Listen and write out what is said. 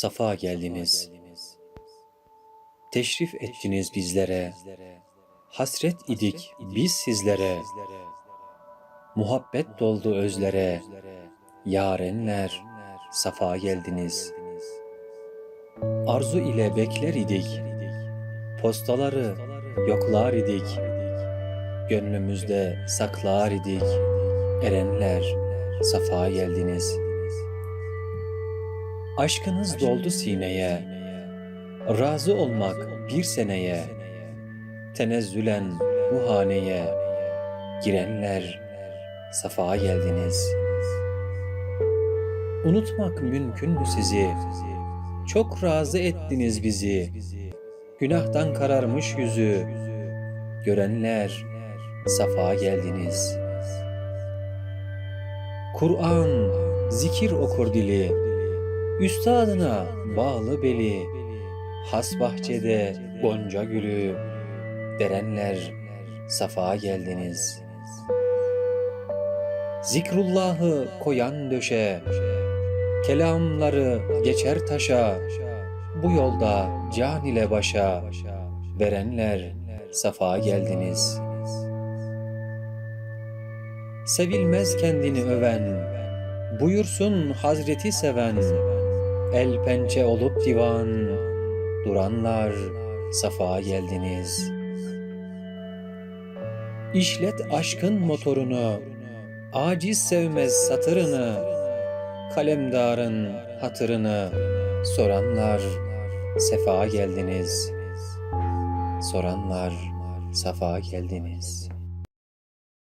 safa geldiniz. Teşrif ettiniz bizlere, hasret idik biz sizlere. Muhabbet doldu özlere, yarenler, safa geldiniz. Arzu ile bekler idik, postaları yoklar idik. Gönlümüzde saklar idik, erenler, safa geldiniz. Aşkınız doldu sineye, razı olmak bir seneye, tenezzülen bu haneye, girenler, safa geldiniz. Unutmak mümkün mü sizi? Çok razı ettiniz bizi. Günahtan kararmış yüzü. Görenler, safa geldiniz. Kur'an, zikir okur dili. Üstadına bağlı beli. Has bahçede gonca gülü. Derenler, safa geldiniz. Zikrullahı koyan döşe, Kelamları geçer taşa, Bu yolda can ile başa, Verenler safa geldiniz. Sevilmez kendini öven, Buyursun Hazreti seven, El pençe olup divan, Duranlar safa geldiniz. İşlet aşkın motorunu, Aciz sevmez satırını, Kalemdarın hatırını, Soranlar sefa geldiniz. Soranlar safa geldiniz.